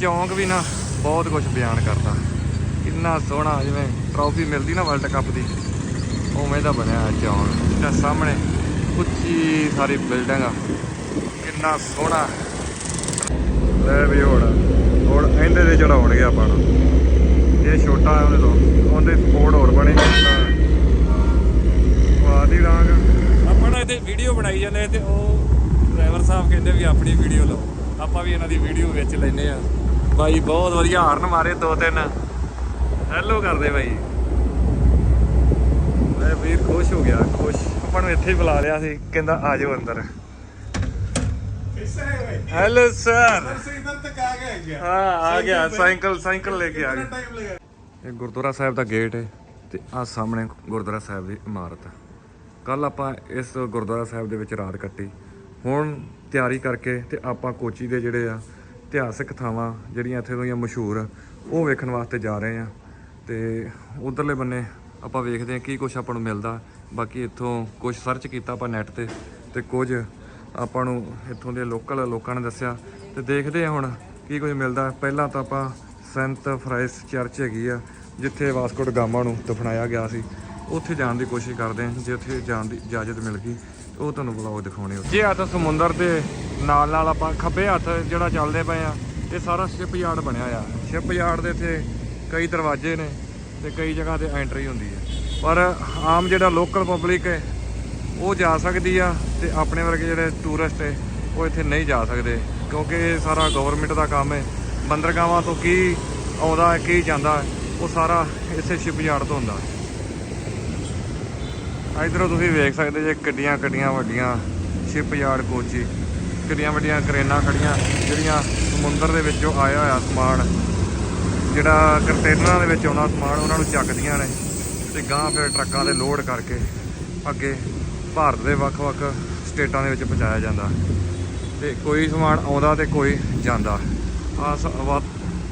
ਚੌਂਕ ਵੀ ਨਾ ਬਹੁਤ ਕੁਝ ਬਿਆਨ ਕਰਦਾ। ਕਿੰਨਾ ਸੋਹਣਾ ਜਿਵੇਂ ਟਰੋਫੀ ਮਿਲਦੀ ਨਾ ਵਰਲਡ ਕੱਪ ਦੀ, ਉਵੇਂ ਦਾ ਬਣਿਆ ਚੌਂਕ। ਤੇ ਸਾਹਮਣੇ ਉੱਚੀ ਸਾਰੀ ਬਿਲਡਿੰਗ ਆ। ਕਿੰਨਾ ਸੋਹਣਾ। ਲੈ ਵੀ ਹੁਣ ਹੁਣ ਇਹਦੇ ਤੇ ਚੜਾਉਣਗੇ ਆਪਾਂ ਨੂੰ। ਇਹ ਛੋਟਾ ਹੈ ਉਹਦੇ ਤੋਂ, ਉਹਦੇ ਸਪੋਰਟ ਹੋਰ ਬਣੇ ਵਾਦੀ ਰਾਂਗ। ਆਪਾਂ ਨਾ ਇਹਦੇ ਵੀਡੀਓ ਬਣਾਈ ਜਾਂਦੇ ਤੇ ਉਹ ਡਰਾਈਵਰ ਸਾਹਿਬ ਕਹਿੰਦੇ ਵੀ ਆਪਣੀ ਵੀਡੀਓ ਲਓ। ਆਪਾਂ ਵੀ ਇਹਨਾਂ ਦੀ ਵੀਡੀਓ ਵਿੱਚ ਲੈਨੇ ਆ। ਭਾਈ ਬਹੁਤ ਵਧੀਆ ਹਾਰਨ ਮਾਰੇ ਦੋ ਤਿੰਨ। ਹੈਲੋ ਕਰਦੇ ਬਾਈ। ਮੈਂ ਵੀਰ, ਖੁਸ਼ ਹੋ ਗਿਆ, ਖੁਸ਼। ਆਪਾਂ ਨੂੰ ਇੱਥੇ ਹੀ ਬੁਲਾ ਲਿਆ ਸੀ, ਕਹਿੰਦਾ ਆ ਜਾਓ ਅੰਦਰ। ਹੈਲੋ ਸਰ ਸਾਈਕਲ ਸਾਈਕਲ ਲੈ ਕੇ ਆ ਗਿਆ ਇਹ ਗੁਰਦੁਆਰਾ ਸਾਹਿਬ ਦਾ ਗੇਟ ਹੈ ਤੇ ਆ ਸਾਹਮਣੇ ਗੁਰਦੁਆਰਾ ਸਾਹਿਬ ਦੀ ਇਮਾਰਤ ਹੈ। ਕੱਲ ਆਪਾਂ ਇਸ ਗੁਰਦੁਆਰਾ ਸਾਹਿਬ ਦੇ ਵਿੱਚ ਰਾਤ ਕੱਟੀ। ਹੁਣ ਤਿਆਰੀ ਕਰਕੇ ਤੇ ਆਪਾਂ ਕੋਚੀ ਦੇ ਜਿਹੜੇ ਆ ਇਤਿਹਾਸਕ ਥਾਵਾਂ ਜਿਹੜੀਆਂ ਇੱਥੇ ਦੀਆਂ ਮਸ਼ਹੂਰ ਆ, ਉਹ ਵੇਖਣ ਵਾਸਤੇ ਜਾ ਰਹੇ ਆ ਤੇ ਉਧਰਲੇ ਬੰਨੇ ਆਪਾਂ ਵੇਖਦੇ ਆ ਕੀ ਕੁਝ ਆਪਾਂ ਨੂੰ ਮਿਲਦਾ। ਬਾਕੀ ਇੱਥੋਂ ਕੁਝ ਸਰਚ ਕੀਤਾ ਆਪਾਂ ਨੈਟ ਤੇ ਤੇ ਕੁਝ ਆਪਾਂ ਨੂੰ ਇੱਥੋਂ ਦੇ ਲੋਕਲ ਲੋਕਾਂ ਨੇ ਦੱਸਿਆ। ਤੇ ਦੇਖਦੇ ਆ ਹੁਣ ਕੀ ਕੁਝ ਮਿਲਦਾ। ਪਹਿਲਾਂ ਤਾਂ ਆਪਾਂ ਸੰਤ ਫਰਾਈਸ ਚਰਚ ਹੈਗੀ ਆ ਜਿੱਥੇ ਵਾਸਕੋਟ ਡ ਗਾਮਾ ਨੂੰ ਦਫਨਾਇਆ ਗਿਆ ਸੀ। ਉੱਥੇ ਜਾਣ ਦੀ ਕੋਸ਼ਿਸ਼ ਕਰਦੇ ਹਾਂ ਜੇ ਉੱਥੇ ਜਾਣ ਦੀ ਇਜਾਜ਼ਤ ਮਿਲ ਗਈ। ਉਹ ਤੁਹਾਨੂੰ ਬਲੌਗ ਦਿਖਾਉਣੇ ਹੋ ਜੇ ਆ ਤਾਂ ਸਮੁੰਦਰ ਦੇ ਨਾਲ ਨਾਲ ਆਪਾਂ ਖੱਬੇ ਹੱਥ ਜਿਹੜਾ ਚੱਲਦੇ ਪਏ ਆ, ਇਹ ਸਾਰਾ ਸ਼ਿਪ ਯਾਰਡ ਬਣਿਆ ਆ ਸ਼ਿਪ ਯਾਰਡ ਦੇ ਇੱਥੇ ਕਈ ਦਰਵਾਜ਼ੇ ਨੇ ਤੇ ਕਈ ਜਗ੍ਹਾ ਤੇ ਐਂਟਰੀ ਹੁੰਦੀ ਹੈ ਪਰ ਆਮ ਜਿਹੜਾ ਲੋਕਲ ਪਬਲਿਕ ਹੈ, ਉਹ ਜਾ ਸਕਦੀ ਆ ਤੇ ਆਪਣੇ ਵਰਗੇ ਜਿਹੜੇ ਟੂਰਿਸਟ ਹੈ, ਉਹ ਇੱਥੇ ਨਹੀਂ ਜਾ ਸਕਦੇ। ਕਿਉਂਕਿ ਇਹ ਸਾਰਾ ਗਵਰਨਮੈਂਟ ਦਾ ਕੰਮ ਹੈ। ਬੰਦਰਗਾਵਾਂ ਤੋਂ ਕੀ ਆਉਂਦਾ ਹੈ, ਕੀ ਜਾਂਦਾ ਹੈ, ਉਹ ਸਾਰਾ ਇਸੇ ਸ਼ਿਪ ਯਾਰਡ ਤੋਂ ਹੁੰਦਾ ਇਧਰੋਂ ਤੁਸੀਂ ਵੇਖ ਸਕਦੇ ਜੇ ਕਿੱਡੀਆਂ ਕਿੱਡੀਆਂ ਵੱਡੀਆਂ ਸ਼ਿਪ ਯਾਰਡ ਕੋਚੀ, ਕਿੱਡੀਆਂ ਵੱਡੀਆਂ ਕਰੇਨਾਂ ਖੜੀਆਂ, ਜਿਹੜੀਆਂ ਸਮੁੰਦਰ ਦੇ ਵਿੱਚੋਂ ਆਇਆ ਹੋਇਆ ਸਮਾਨ, ਜਿਹੜਾ ਕੰਟੇਨਰਾਂ ਦੇ ਵਿੱਚ ਆਉਣਾ ਸਮਾਨ, ਉਹਨਾਂ ਨੂੰ ਚੱਕਦੀਆਂ ਨੇ ਤੇ ਗਾਂ ਫਿਰ ਟਰੱਕਾਂ ਦੇ ਲੋਡ ਕਰਕੇ ਅੱਗੇ ਭਾਰਤ ਦੇ ਵੱਖ-ਵੱਖ ਸਟੇਟਾਂ ਦੇ ਵਿੱਚ ਪਹੁੰਚਾਇਆ ਜਾਂਦਾ ਤੇ ਕੋਈ ਸਮਾਨ ਆਉਂਦਾ ਤੇ ਕੋਈ ਜਾਂਦਾ। ਆ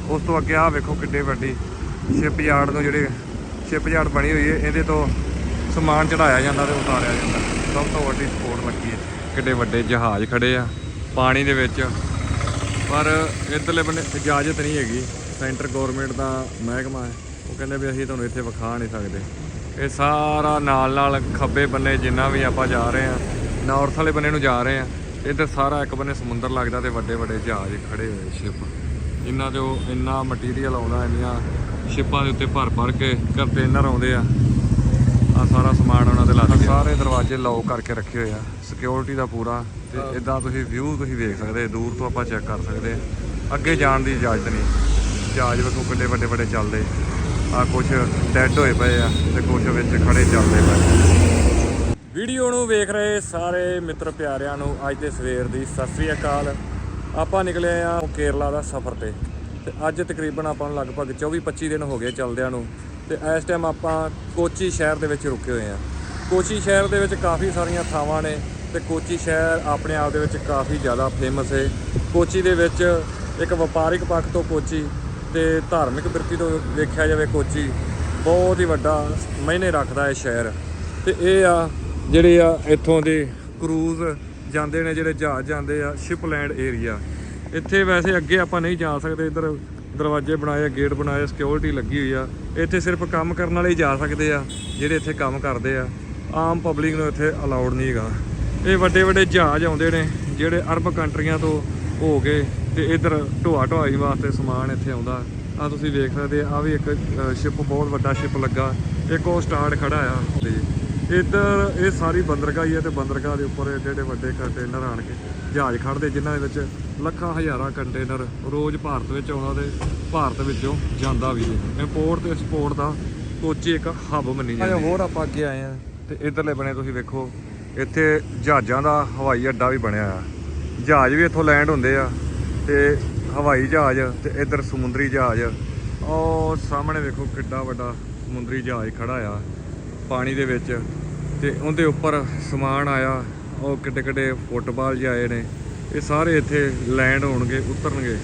ਉਸ ਤੋਂ ਅੱਗੇ ਆ ਵੇਖੋ ਕਿੱਡੇ ਵੱਡੀ ਸ਼ਿਪ ਯਾਰਡ ਤੋਂ ਜਿਹੜੇ ਸ਼ਿਪ ਯਾਰਡ ਬਣੀ ਹੋਈ ਹੈ, ਇਹਦੇ ਤੋਂ ਸਮਾਨ ਚੜਾਇਆ ਜਾਂਦਾ ਤੇ ਉਤਾਰਿਆ ਜਾਂਦਾ। ਸਭ ਤੋਂ ਵੱਡੀ ਸਪੋਰਟ ਲੱਗੀ ਹੈ। ਕਿੱਡੇ ਵੱਡੇ ਜਹਾਜ਼ ਖੜੇ ਆ, ਪਾਣੀ ਦੇ ਵਿੱਚ। ਪਰ ਇੱਧਰਲੇ ਬੰਨੇ ਇਜਾਜ਼ਤ ਨਹੀਂ ਹੈਗੀ। ਸੈਂਟਰ ਗਵਰਨਮੈਂਟ ਦਾ ਮਹਿਕਮਾ ਹੈ। ਉਹ ਕਹਿੰਦੇ ਵੀ ਅਸੀਂ ਤੁਹਾਨੂੰ ਇੱਥੇ ਵਿਖਾ ਨਹੀਂ ਸਕਦੇ। ਇਹ ਸਾਰਾ ਨਾਲ ਨਾਲ ਖੱਬੇ ਬੰਨੇ ਜਿੰਨਾ ਵੀ ਆਪਾਂ ਜਾ ਰਹੇ ਆ ਨਾਰਥ ਵਾਲੇ ਬੰਨੇ ਨੂੰ ਜਾ ਰਹੇ ਆ ਇੱਧਰ ਸਾਰਾ ਇੱਕ ਬੰਨੇ ਸਮੁੰਦਰ ਲੱਗਦਾ ਤੇ ਵੱਡੇ ਵੱਡੇ ਜਹਾਜ਼ ਖੜੇ ਹੋਏ ਸ਼ਿਪ। ਇਹਨਾਂ 'ਤੇ ਉਹ ਇੰਨਾ ਮਟੀਰੀਅਲ ਆਉਂਦਾ, ਇੰਨੀਆਂ ਸ਼ਿਪਾਂ ਦੇ ਉੱਤੇ ਭਰ ਭਰ ਕੇ ਕੰਟੇਨਰ ਆਉਂਦੇ ਆ। ਆ ਸਾਰਾ ਸਮਾਨ ਉਹਨਾਂ ਦੇ ਲੱਗ ਗਿਆ। ਸਾਰੇ ਦਰਵਾਜ਼ੇ ਲੌਕ ਕਰਕੇ ਰੱਖੇ ਹੋਏ ਆ। ਸਿਕਿਉਰਿਟੀ ਦਾ ਪੂਰਾ ਤੇ ਇਦਾਂ ਤੁਸੀਂ ਵਿਊ ਤੁਸੀਂ ਵੇਖ ਸਕਦੇ ਦੂਰ ਤੋਂ ਆਪਾਂ ਚੈੱਕ ਕਰ ਸਕਦੇ। ਅੱਗੇ ਜਾਣ ਦੀ ਇਜਾਜ਼ਤ ਨਹੀਂ। ਜਹਾਜ਼ ਵੇਖੋ ਕਿੱਡੇ ਵੱਡੇ ਵੱਡੇ ਚੱਲਦੇ। ਆ ਕੁਝ ਡੈੱਡ ਹੋਏ ਪਏ ਆ ਤੇ ਕੁਝ ਵਿੱਚ ਖੜੇ ਚੱਲਦੇ ਪਏ। ਵੀਡੀਓ ਨੂੰ ਵੇਖ ਰਹੇ ਸਾਰੇ ਮਿੱਤਰ ਪਿਆਰਿਆਂ ਨੂੰ ਅੱਜ ਦੇ ਸਵੇਰ ਦੀ ਸਤਿ ਸ੍ਰੀ ਅਕਾਲ। ਆਪਾਂ ਨਿਕਲੇ ਆ ਕੇਰਲਾ ਦਾ ਸਫ਼ਰ ਤੇ। ਤੇ ਅੱਜ ਤਕਰੀਬਨ ਆਪਾਂ ਨੂੰ ਲਗਭਗ 24-25 ਦਿਨ ਹੋ ਗਏ ਚੱਲਦਿਆਂ ਨੂੰ। ਤੇ ਇਸ ਟਾਈਮ ਆਪਾਂ ਕੋਚੀ ਸ਼ਹਿਰ ਦੇ ਵਿੱਚ ਰੁਕੇ ਹੋਏ ਆ ਕੋਚੀ ਸ਼ਹਿਰ ਦੇ ਵਿੱਚ ਕਾਫੀ ਸਾਰੀਆਂ ਥਾਵਾਂ ਨੇ ਤੇ ਕੋਚੀ ਸ਼ਹਿਰ ਆਪਣੇ ਆਪ ਦੇ ਵਿੱਚ ਕਾਫੀ ਜ਼ਿਆਦਾ ਫੇਮਸ ਹੈ। ਕੋਚੀ ਦੇ ਵਿੱਚ ਇੱਕ ਵਪਾਰਿਕ ਪੱਖ ਤੋਂ ਕੋਚੀ ਤੇ ਧਾਰਮਿਕ ਬਿਰਤੀ ਤੋਂ ਦੇਖਿਆ ਜਾਵੇ ਕੋਚੀ, ਬਹੁਤ ਹੀ ਵੱਡਾ ਮਾਇਨੇ ਰੱਖਦਾ ਹੈ ਸ਼ਹਿਰ। ਤੇ ਇਹ ਆ ਜਿਹੜੇ ਆ ਇੱਥੋਂ ਦੇ ਕਰੂਜ਼ ਜਾਂਦੇ ਨੇ, ਜਿਹੜੇ ਜਹਾਜ਼ ਜਾਂਦੇ ਆ ਸ਼ਿਪਲੈਂਡ ਏਰੀਆ ਇੱਥੇ ਵੈਸੇ ਅੱਗੇ ਆਪਾਂ ਨਹੀਂ ਜਾ ਸਕਦੇ, ਇੱਧਰ ਦਰਵਾਜ਼ੇ ਬਣਾਏ ਆ ਗੇਟ ਬਣਾਏ ਸਿਕਿਉਰਿਟੀ ਲੱਗੀ ਹੋਈ ਆ। ਇੱਥੇ ਸਿਰਫ ਕੰਮ ਕਰਨ ਵਾਲੇ ਹੀ ਜਾ ਸਕਦੇ ਆ, ਜਿਹੜੇ ਇੱਥੇ ਕੰਮ ਕਰਦੇ ਆ। ਆਮ ਪਬਲਿਕ ਨੂੰ ਇੱਥੇ ਅਲਾਉਡ ਨਹੀਂ ਹੈਗਾ। ਇਹ ਵੱਡੇ ਵੱਡੇ ਜਹਾਜ਼ ਆਉਂਦੇ ਨੇ, ਜਿਹੜੇ ਅਰਬ ਕੰਟਰੀਆਂ ਤੋਂ ਹੋ ਕੇ ਤੇ ਇੱਧਰ ਢੋਆ ਢੋਆਈ ਵਾਸਤੇ ਸਮਾਨ ਇੱਥੇ ਆਉਂਦਾ। ਆ ਤੁਸੀਂ ਵੇਖ ਸਕਦੇ ਆ, ਆਹ ਵੀ ਇੱਕ ਸ਼ਿਪ ਬਹੁਤ ਵੱਡਾ ਸ਼ਿਪ ਲੱਗਾ। ਇੱਕ ਉਹ ਸਟਾਰਟ ਖੜਾ ਆ। ਤੇ ਇੱਧਰ ਇਹ ਸਾਰੀ ਬੰਦਰਗਾਹ ਹੀ ਹੈ ਤੇ ਬੰਦਰਗਾਹ ਦੇ ਉੱਪਰ ਏਡੇ ਏਡੇ ਵੱਡੇ ਕੰਟੇਨਰ ਆਣ ਕੇ ਜਹਾਜ਼ ਖੜਦੇ ਜਿਨ੍ਹਾਂ ਦੇ ਵਿੱਚ ਲੱਖਾਂ ਹਜ਼ਾਰਾਂ ਕੰਟੇਨਰ ਰੋਜ਼ ਭਾਰਤ ਵਿੱਚ ਆਉਂਦਾ ਤੇ ਭਾਰਤ ਵਿੱਚੋਂ ਜਾਂਦਾ ਵੀ ਹੈ। ਇੰਪੋਰਟ ਤੇ ਐਕਸਪੋਰਟ ਦਾ ਕੋਚੀ ਇੱਕ ਹੱਬ ਮੰਨੀ ਜਾਂਦੀ ਹੈ। ਹੋਰ ਆਪਾਂ ਅੱਗੇ ਆਏ ਆ ਤੇ ਇਧਰਲੇ ਬਣੇ ਤੁਸੀਂ ਵੇਖੋ ਇੱਥੇ ਜਹਾਜ਼ਾਂ ਦਾ ਹਵਾਈ ਅੱਡਾ ਵੀ ਬਣਿਆ ਆ ਜਹਾਜ਼ ਵੀ ਇੱਥੋਂ ਲੈਂਡ ਹੁੰਦੇ ਆ ਤੇ ਹਵਾਈ ਜਹਾਜ਼ ਤੇ ਇਧਰ ਸਮੁੰਦਰੀ ਜਹਾਜ਼। ਉਹ ਸਾਹਮਣੇ ਵੇਖੋ ਕਿੱਡਾ ਵੱਡਾ ਸਮੁੰਦਰੀ ਜਹਾਜ਼ ਖੜਾ ਆ ਪਾਣੀ ਦੇ ਵਿੱਚ। ਤੇ ਉਹਦੇ ਉੱਪਰ ਸਮਾਨ ਆਇਆ ਉਹ ਕਿੱਡੇ ਕਿੱਡੇ ਫੁੱਟਬਾਲ ਜਿਹੇ ਆਏ ਨੇ। ਇਹ ਸਾਰੇ ਇੱਥੇ ਲੈਂਡ ਹੋਣਗੇ, ਉਤਰਨਗੇ।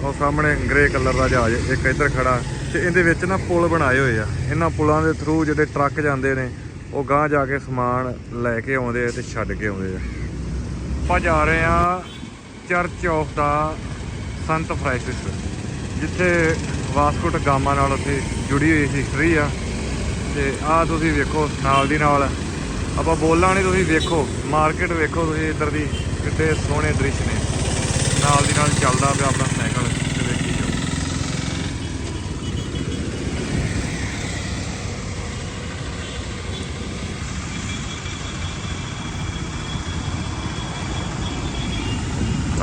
ਉਹ ਸਾਹਮਣੇ ਗ੍ਰੇ ਕਲਰ ਦਾ ਜਹਾਜ਼ ਇੱਕ ਇੱਧਰ ਖੜਾ। ਤੇ ਇਹਦੇ ਵਿੱਚ ਨਾ ਪੁਲ ਬਣਾਏ ਹੋਏ ਆ। ਇਹਨਾਂ ਪੁਲਾਂ ਦੇ ਥਰੂ ਜਿਹੜੇ ਟਰੱਕ ਜਾਂਦੇ ਨੇ, ਉਹ ਗਾਂਹ ਜਾ ਕੇ ਸਮਾਨ ਲੈ ਕੇ ਆਉਂਦੇ ਆ ਤੇ ਛੱਡ ਕੇ ਆਉਂਦੇ ਆ। ਆਪਾਂ ਜਾ ਰਹੇ ਆ church of the Sant Francis ਜਿੱਥੇ ਵਾਸਕੋ ਡ ਗਾਮਾ ਨਾਲ ਉੱਥੇ ਜੁੜੀ ਹੋਈ ਹਿਸਟਰੀ ਆ। ਤੇ ਆਹ ਤੁਸੀਂ ਵੇਖੋ, ਨਾਲ ਦੀ ਨਾਲ ਆਪਾਂ ਬੋਲਾਂ ਨਹੀਂ ਤੁਸੀਂ ਵੇਖੋ ਮਾਰਕੀਟ ਵੇਖੋ ਤੁਸੀਂ ਇੱਧਰ ਦੀ। ਕਿੱਡੇ ਸੋਹਣੇ ਦ੍ਰਿਸ਼ ਨੇ। ਨਾਲ ਦੀ ਨਾਲ ਚੱਲਦਾ ਪਿਆ ਆਪਣਾ ਸਾਈਕਲ ਤੇ ਵੇਖੀ ਜਾਓ।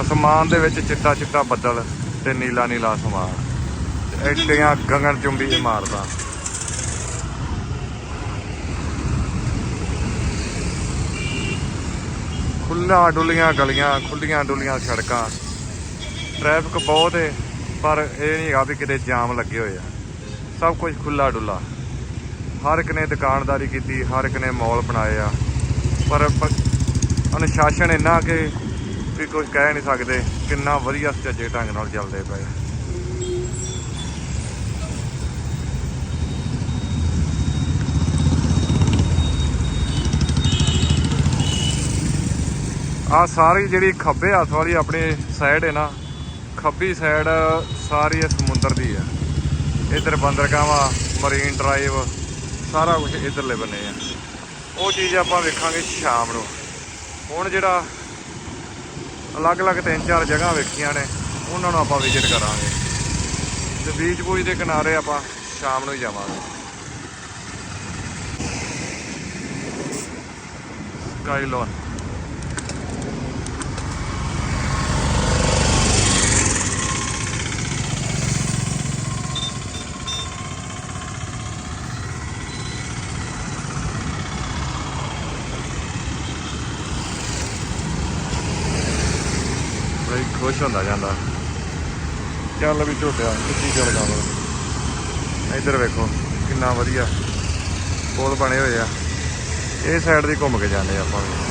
ਅਸਮਾਨ ਦੇ ਵਿੱਚ ਚਿੱਟਾ ਚਿੱਟਾ ਬੱਦਲ ਤੇ ਨੀਲਾ ਨੀਲਾ ਅਸਮਾਨ ਤੇ ਐਡੀਆਂ ਗਗਨ ਚੁੰਬੀ ਇਮਾਰਤਾਂ ਖੁੱਲਾ ਡੁੱਲੀਆਂ ਗਲੀਆਂ ਖੁੱਲੀਆਂ ਡੁੱਲੀਆਂ ਸੜਕਾਂ। ਟ੍ਰੈਫਿਕ ਬਹੁਤ ਹੈ ਪਰ ਇਹ ਨਹੀਂ ਹੈਗਾ ਵੀ ਕਿਤੇ ਜਾਮ ਲੱਗੇ ਹੋਏ ਆ। ਸਭ ਕੁਝ ਖੁੱਲਾ ਡੁੱਲਾ ਹਰ ਇੱਕ ਨੇ ਦੁਕਾਨਦਾਰੀ ਕੀਤੀ, ਹਰ ਇੱਕ ਨੇ ਮਾਲ ਬਣਾਏ ਆ। ਪਰ ਅਨੁਸ਼ਾਸਨ ਇੰਨਾ ਕਿ ਵੀ ਕੁਝ ਕਹਿ ਨਹੀਂ ਸਕਦੇ ਕਿੰਨਾ ਵਧੀਆ ਸੁਚੱਜੇ ਢੰਗ ਨਾਲ ਚੱਲਦੇ ਪਏ ਆ ਸਾਰੀ ਜਿਹੜੀ ਖੱਬੇ ਹੱਥ ਵਾਲੀ ਆਪਣੀ ਸਾਈਡ ਹੈ ਨਾ, ਖੱਬੀ ਸਾਈਡ ਸਾਰੀ ਇਹ ਸਮੁੰਦਰ ਦੀ ਹੈ। ਇਧਰ ਬੰਦਰਗਾਹਾਂ ਮਰੀਨ ਡਰਾਈਵ ਸਾਰਾ ਕੁਝ ਇਧਰਲੇ ਬੰਨੇ ਆ। ਉਹ ਚੀਜ਼ ਆਪਾਂ ਵੇਖਾਂਗੇ ਸ਼ਾਮ ਨੂੰ। ਹੁਣ ਜਿਹੜਾ ਅਲੱਗ-ਅਲੱਗ ਤਿੰਨ ਚਾਰ ਜਗ੍ਹਾ ਵੇਖੀਆਂ ਨੇ, ਉਹਨਾਂ ਨੂੰ ਆਪਾਂ ਵਿਜ਼ਿਟ ਕਰਾਂਗੇ। ਤੇ ਬੀਚ ਬੂਜ ਦੇ ਕਿਨਾਰੇ ਆਪਾਂ ਸ਼ਾਮ ਨੂੰ ਹੀ ਜਾਵਾਂਗੇ। ਸਕਾਈਲੋਨ ਬਈ ਖੁਸ਼ ਹੁੰਦਾ ਜਾਂਦਾ। ਚੱਲ ਵੀ ਝੋਟਿਆ, ਕਿੱਥੇ ਚੱਲ ਗਾ ਇੱਧਰ ਵੇਖੋ, ਕਿੰਨਾ ਵਧੀਆ ਪੁਲ ਬਣੇ ਹੋਏ ਆ। ਇਹ ਸਾਈਡ ਦੀ ਘੁੰਮ ਕੇ ਜਾਂਦੇ ਆਪਾਂ ਵੀ।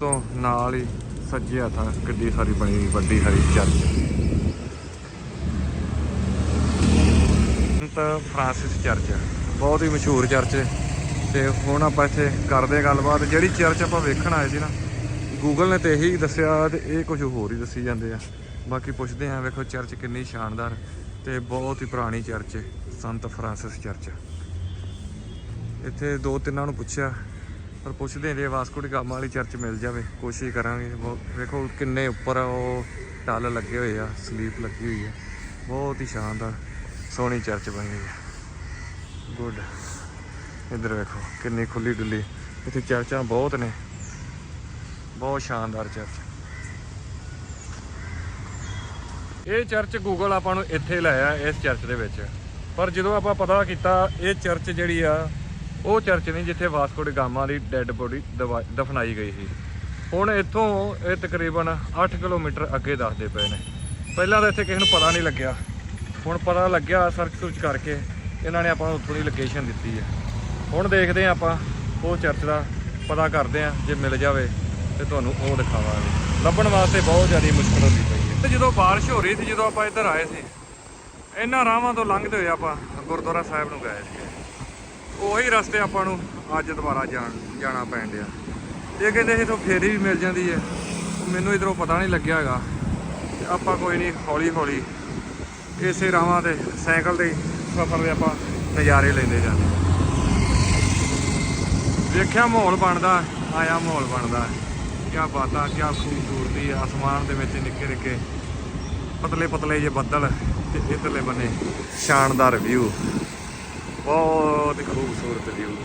ਤੋਂ ਨਾਲ ਹੀ ਸੱਜੇ ਹੱਥਾਂ ਗੱਡੀ ਸਾਰੀ ਬਣੀ ਵੱਡੀ ਸਾਰੀ ਚਰਚ ਸੰਤ ਫ੍ਰਾਂਸਿਸ ਚਰਚ ਬਹੁਤ ਹੀ ਮਸ਼ਹੂਰ ਚਰਚ ਹੈ। ਤੇ ਹੁਣ ਆਪਾਂ ਇੱਥੇ ਕਰਦੇ ਹਾਂ ਗੱਲਬਾਤ। ਜਿਹੜੀ ਚਰਚ ਆਪਾਂ ਵੇਖਣ ਆਏ ਸੀ ਨਾ ਗੂਗਲ ਨੇ ਤੇ ਇਹੀ ਦੱਸਿਆ ਤੇ ਇਹ ਕੁਝ ਹੋਰ ਹੀ ਦੱਸੀ ਜਾਂਦੇ ਆ। ਬਾਕੀ ਪੁੱਛਦੇ ਆ ਵੇਖੋ ਚਰਚ ਕਿੰਨੀ ਸ਼ਾਨਦਾਰ ਤੇ ਬਹੁਤ ਹੀ ਪੁਰਾਣੀ ਚਰਚ ਹੈ, ਸੰਤ ਫਰਾਂਸਿਸ ਚਰਚ। ਇੱਥੇ ਦੋ ਤਿੰਨਾਂ ਨੂੰ ਪੁੱਛਿਆ, ਪਰ ਪੁੱਛਦੇ ਜੇ ਵਾਸਕੋ ਡੀ ਗਾਮਾ ਵਾਲੀ ਚਰਚ ਮਿਲ ਜਾਵੇ, ਕੋਸ਼ਿਸ਼ ਕਰਾਂਗੇ। ਬਹੁਤ- ਵੇਖੋ ਕਿੰਨੇ ਉੱਪਰ ਉਹ ਟੱਲ ਲੱਗੇ ਹੋਏ ਆ, ਸਲੀਪ ਲੱਗੀ ਹੋਈ ਆ। ਬਹੁਤ ਹੀ ਸ਼ਾਨਦਾਰ, ਸੋਹਣੀ ਚਰਚ ਬਣੀ ਹੋਈ ਆ। ਗੁੱਡ ਇੱਧਰ ਵੇਖੋ, ਕਿੰਨੀ ਖੁੱਲੀ ਡੁੱਲੀ। ਇੱਥੇ ਚਰਚਾਂ ਬਹੁਤ ਨੇ। ਬਹੁਤ ਸ਼ਾਨਦਾਰ ਚਰਚ। ਇਹ ਚਰਚ ਗੂਗਲ ਆਪਾਂ ਨੂੰ ਇੱਥੇ ਲਾਇਆ ਇਸ ਚਰਚ ਦੇ ਵਿੱਚ। ਪਰ ਜਦੋਂ ਆਪਾਂ ਪਤਾ ਕੀਤਾ, ਇਹ ਚਰਚ ਜਿਹੜੀ ਆ, ਉਹ ਚਰਚ ਨਹੀਂ ਜਿੱਥੇ ਵਾਸਕੋ ਡੀ ਗਾਮਾ ਦੀ ਡੈੱਡ ਬੋਡੀ ਦਫਨਾਈ ਗਈ ਸੀ। ਹੁਣ ਇੱਥੋਂ ਇਹ ਤਕਰੀਬਨ 8 ਕਿਲੋਮੀਟਰ ਅੱਗੇ ਦੱਸਦੇ ਪਏ ਨੇ। ਪਹਿਲਾਂ ਤਾਂ ਇੱਥੇ ਕਿਸੇ ਨੂੰ ਪਤਾ ਨਹੀਂ ਲੱਗਿਆ। ਹੁਣ ਪਤਾ ਲੱਗਿਆ ਸਰਚ ਸੁਰਚ ਕਰਕੇ। ਇਹਨਾਂ ਨੇ ਆਪਾਂ ਨੂੰ ਉੱਥੋਂ ਦੀ ਲੋਕੇਸ਼ਨ ਦਿੱਤੀ ਹੈ। ਹੁਣ ਦੇਖਦੇ ਹਾਂ ਆਪਾਂ ਉਹ ਚਰਚ ਦਾ ਪਤਾ ਕਰਦੇ ਹਾਂ ਜੇ ਮਿਲ ਜਾਵੇ ਤੇ ਤੁਹਾਨੂੰ ਉਹ ਦਿਖਾਵਾਂਗੇ। ਲੱਭਣ ਵਾਸਤੇ ਬਹੁਤ ਜ਼ਿਆਦਾ ਮੁਸ਼ਕਲ ਹੁੰਦੀ ਪਈ ਹੈ। ਤੇ ਜਦੋਂ ਬਾਰਿਸ਼ ਹੋ ਰਹੀ ਸੀ, ਜਦੋਂ ਆਪਾਂ ਇੱਧਰ ਆਏ ਸੀ, ਇਹਨਾਂ ਰਾਹਾਂ ਤੋਂ ਲੰਘਦੇ ਹੋਏ ਆਪਾਂ ਗੁਰਦੁਆਰਾ ਸਾਹਿਬ ਨੂੰ ਗਏ ਸੀ ਉਹੀ ਰਸਤੇ ਆਪਾਂ ਨੂੰ ਅੱਜ ਦੁਬਾਰਾ ਜਾਣ, ਜਾਣਾ ਪੈਣ ਡਿਆ। ਇਹ ਕਹਿੰਦੇ ਸੀ ਫੇਰੀ ਵੀ ਮਿਲ ਜਾਂਦੀ ਹੈ। ਮੈਨੂੰ ਇਧਰੋਂ ਪਤਾ ਨਹੀਂ ਲੱਗਿਆ ਹੈਗਾ। ਤੇ ਆਪਾਂ ਕੋਈ ਨਹੀਂ ਹੌਲੀ ਹੌਲੀ ਇਸੇ ਰਾਹਾਂ ਤੇ, ਸਾਈਕਲ 'ਤੇ ਸਫ਼ਰ ਦੇ ਆਪਾਂ ਨਜ਼ਾਰੇ ਲੈਂਦੇ ਜਾਂਦੇ ਵੇਖਿਆ ਮਾਹੌਲ ਬਣਦਾ, ਆਇਆ ਮਾਹੌਲ ਬਣਦਾ। ਕੀ ਬਾਤਾਂ ਕੀ ਖੂਬਸੂਰਤੀ ਆਸਮਾਨ ਦੇ ਵਿੱਚ ਨਿੱਕੇ ਨਿੱਕੇ ਪਤਲੇ ਪਤਲੇ ਜੇ ਬੱਦਲ ਤੇ ਇਧਰਲੇ ਬੰਨੇ ਸ਼ਾਨਦਾਰ ਵਿਊ ਬਹੁਤ ਖੂਬਸੂਰਤ ਵਿਊ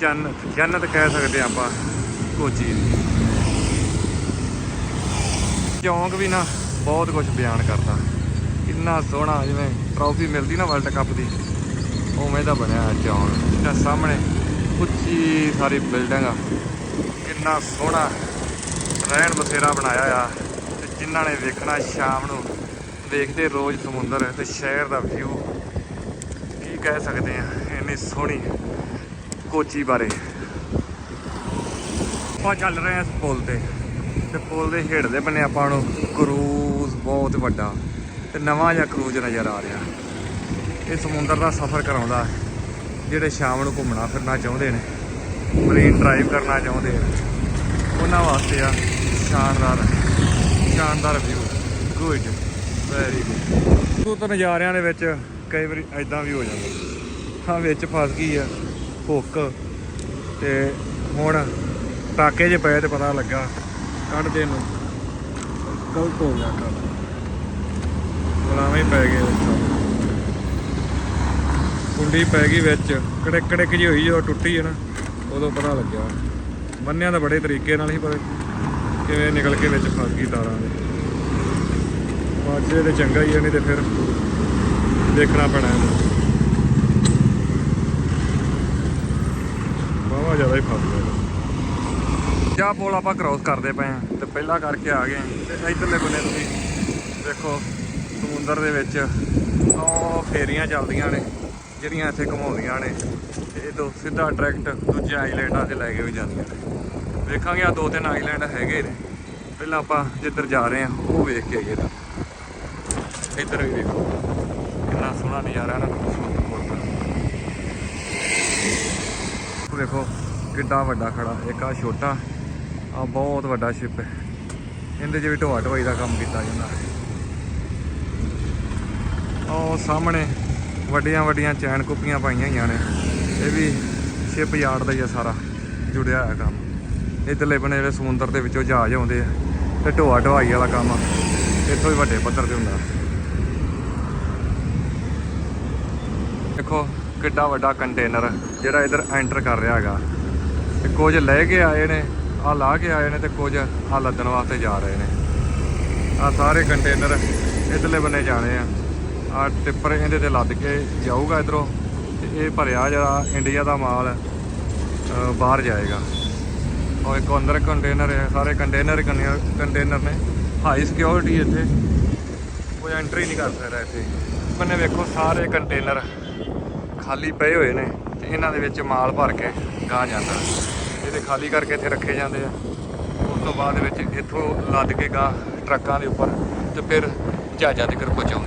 ਜੰਨਤ ਜੰਨਤ ਕਹਿ ਸਕਦੇ ਹਾਂ ਆਪਾਂ ਕੋਚੀ ਦੀ। ਚੌਂਕ ਵੀ ਨਾ ਬਹੁਤ ਕੁਝ ਬਿਆਨ ਕਰਦਾ। ਇੰਨਾ ਸੋਹਣਾ ਜਿਵੇਂ ਟਰੋਫੀ ਮਿਲਦੀ ਨਾ ਵਰਲਡ ਕੱਪ ਦੀ, ਉਵੇਂ ਦਾ ਬਣਿਆ ਹੈ ਚੌਂਕ ਤੇ ਸਾਹਮਣੇ ਉੱਚੀ ਸਾਰੀ ਬਿਲਡਿੰਗ ਆ। ਕਿੰਨਾ ਸੋਹਣਾ ਰਹਿਣ ਬਸੇਰਾ ਬਣਾਇਆ ਆ। ਤੇ ਜਿਨ੍ਹਾਂ ਨੇ ਵੇਖਣਾ ਸ਼ਾਮ ਨੂੰ, ਵੇਖਦੇ ਰੋਜ਼ ਸਮੁੰਦਰ ਤੇ ਸ਼ਹਿਰ ਦਾ ਵਿਊ ਕੀ ਕਹਿ ਸਕਦੇ ਆ, ਇੰਨੀ ਸੋਹਣੀ ਕੋਚੀ ਬਾਰੇ। ਆਪਾਂ ਚੱਲ ਰਹੇ ਹਾਂ ਇਸ ਪੁਲ ਤੇ। ਤੇ ਪੁਲ ਦੇ ਹੇਠਲੇ ਬੰਨੇ ਆਪਾਂ ਨੂੰ ਕਰੂਜ਼ ਬਹੁਤ ਵੱਡਾ ਤੇ ਨਵਾਂ ਜਿਹਾ ਕਰੂਜ਼ ਨਜ਼ਰ ਆ ਰਿਹਾ। ਇਹ ਸਮੁੰਦਰ ਦਾ ਸਫ਼ਰ ਕਰਾਉਂਦਾ ਜਿਹੜੇ ਸ਼ਾਮ ਨੂੰ ਘੁੰਮਣਾ ਫਿਰਨਾ ਚਾਹੁੰਦੇ ਨੇ ਮਰੀਨ ਡਰਾਈਵ ਕਰਨਾ ਚਾਹੁੰਦੇ ਆ ਉਹਨਾਂ ਵਾਸਤੇ ਆ ਸ਼ਾਨਦਾਰ ਸ਼ਾਨਦਾਰ ਵਿਊ ਗੁੱਡ ਵੈਰੀ ਗੁੱਡ ਤੂੰ ਤਾਂ ਨਜ਼ਾਰਿਆਂ ਦੇ ਵਿੱਚ ਕਈ ਵਾਰੀ ਐਦਾਂ ਵੀ ਹੋ ਜਾਂਦਾ। ਹਾਂ, ਵਿੱਚ ਫਸ ਗਈ ਆ ਭੁੱਕ ਤੇ ਹੁਣ ਟਾਕੇ 'ਚ ਪਏ ਤੇ ਪਤਾ ਲੱਗਾ ਕੱਢਦੇ ਨੂੰ ਗਲਤ ਹੋ ਗਿਆ ਕੰਮ। ਗੁਲਾਵੇਂ ਪੈ ਗਏ ਕੁੰਡੀ ਪੈ ਗਈ ਵਿੱਚ। ਕੜਕ ਕੜਕ ਜੀ ਹੋਈ, ਜਦੋਂ ਟੁੱਟੀ ਹੈ ਨਾ, ਉਦੋਂ ਪਤਾ ਲੱਗਿਆ। ਬੰਨਿਆਂ ਦਾ ਬੜੇ ਤਰੀਕੇ ਨਾਲ ਹੀ ਪਰ ਕਿਵੇਂ ਨਿਕਲ ਕੇ ਵਿੱਚ ਫਸ ਗਈ ਤਾਰਾਂ ਦੇ। ਬਾਜੇ ਤੇ ਚੰਗਾ ਹੀ ਆ ਨਹੀਂ ਤੇ ਫਿਰ ਦੇਖਣਾ ਪੈਣਾ ਇਹਨੂੰ। ਬਾਵਾ ਜ਼ਿਆਦਾ ਹੀ ਫਸ ਗਿਆ। ਜਾ ਪੋਲ ਆਪਾਂ ਕ੍ਰਾਸ ਕਰਦੇ ਪਏ ਆ ਤੇ ਪਹਿਲਾਂ ਕਰਕੇ ਆ ਗਏ ਆ ਤੇ ਇਧਰਲੇ ਬੰਨੇ ਤੁਸੀਂ ਦੇਖੋ। ਸਮੁੰਦਰ ਦੇ ਵਿੱਚ ਉਹ ਫੇਰੀਆਂ ਚੱਲਦੀਆਂ ਨੇ, ਜਿਹੜੀਆਂ ਇੱਥੇ ਘੁਮਾਉਂਦੀਆਂ ਨੇ। ਤੇ ਇਹ ਤੋਂ ਸਿੱਧਾ ਡਾਇਰੈਕਟ ਦੂਜੇ ਆਈਲੈਂਡਾਂ ਤੇ ਲੈ ਕੇ ਵੀ ਜਾਂਦੀਆਂ ਨੇ। ਵੇਖਾਂਗੇ ਆ ਦੋ ਤਿੰਨ ਆਈਲੈਂਡ ਹੈਗੇ ਨੇ। ਪਹਿਲਾਂ ਆਪਾਂ ਜਿੱਧਰ ਜਾ ਰਹੇ ਆ ਉਹ ਵੇਖ ਕੇ ਆਈਏ ਤਾਂ। ਇੱਧਰ ਵੀ ਦੇਖੋ ਕਿੰਨਾ ਸੋਹਣਾ ਨਜ਼ਾਰਾ ਨਾ ਦਾ ਉਹ ਦੇਖੋ ਕਿੱਡਾ ਵੱਡਾ ਖੜਾ, ਇੱਕ ਆ ਛੋਟਾ ਆ ਬਹੁਤ ਵੱਡਾ ਸ਼ਿਪ ਹੈ। ਇਹਦੇ 'ਚ ਵੀ ਢੋਆ ਢਵਾਈ ਦਾ ਕੰਮ ਕੀਤਾ ਜਾਂਦਾ ਉਹ ਸਾਹਮਣੇ ਵੱਡੀਆਂ ਵੱਡੀਆਂ ਚੈਨ ਕੁੱਪੀਆਂ ਪਾਈਆਂ ਹੋਈਆਂ ਨੇ। ਇਹ ਵੀ ਸ਼ਿਪ ਯਾਰਡ ਦਾ ਹੀ ਆ ਸਾਰਾ, ਜੁੜਿਆ ਹੋਇਆ ਕੰਮ। ਇਧਰਲੇ ਬਣੇ ਜਿਹੜੇ ਸਮੁੰਦਰ ਦੇ ਵਿੱਚੋਂ ਜਹਾਜ਼ ਆਉਂਦੇ ਆ ਤੇ ਢੋਆ ਢਵਾਈ ਵਾਲਾ ਕੰਮ ਇੱਥੋਂ ਹੀ ਵੱਡੇ ਪੱਧਰ ਤੇ ਹੁੰਦਾ। ਦੇਖੋ ਕਿੱਡਾ ਵੱਡਾ ਕੰਟੇਨਰ ਜਿਹੜਾ ਇਧਰ ਐਂਟਰ ਕਰ ਰਿਹਾ ਹੈਗਾ। ਤੇ ਕੁਝ ਲੈ ਕੇ ਆਏ ਨੇ ਆ ਲਾ ਕੇ ਆਏ ਨੇ ਤੇ ਕੁਝ ਆ ਲੱਦਣ ਵਾਸਤੇ ਜਾ ਰਹੇ ਨੇ। ਆ ਸਾਰੇ ਕੰਟੇਨਰ ਇਧਰਲੇ ਬੰਨੇ ਜਾਣੇ ਆ। ਆ ਟਿੱਪਰ ਇਹਦੇ ਤੇ ਲੱਦ ਕੇ ਜਾਊਗਾ ਇਧਰੋਂ ਤੇ ਇਹ ਭਰਿਆ ਜਿਹੜਾ ਇੰਡੀਆ ਦਾ ਮਾਲ ਬਾਹਰ ਜਾਏਗਾ। ਔਰ ਇੱਕ ਅੰਦਰ ਕੰਟੇਨਰ ਹੈ, ਸਾਰੇ ਕੰਟੇਨਰ ਕੰਟੇਨਰ ਨੇ। ਹਾਈ ਸਿਕਿਉਰਿਟੀ ਇੱਥੇ। ਕੋਈ ਐਂਟਰੀ ਨਹੀਂ ਕਰ ਸਕਦਾ ਇੱਥੇ। ਬੰਨੇ ਵੇਖੋ, ਸਾਰੇ ਕੰਟੇਨਰ ਖਾਲੀ ਪਏ ਹੋਏ ਨੇ ਤੇ ਇਹਨਾਂ ਦੇ ਵਿੱਚ ਮਾਲ ਭਰ ਕੇ ਗਾਂ ਜਾਂਦਾ। ਇਹਦੇ ਖਾਲੀ ਕਰਕੇ ਇੱਥੇ ਰੱਖੇ ਜਾਂਦੇ ਆ। ਉਸ ਤੋਂ ਬਾਅਦ ਵਿੱਚ ਇੱਥੋਂ ਲੱਦ ਕੇ ਗਾਂ ਟਰੱਕਾਂ ਦੇ ਉੱਪਰ ਤੇ ਫਿਰ ਜਹਾਜ਼ਾਂ ਤੱਕ ਪਹੁੰਚਾਉਂਦੇ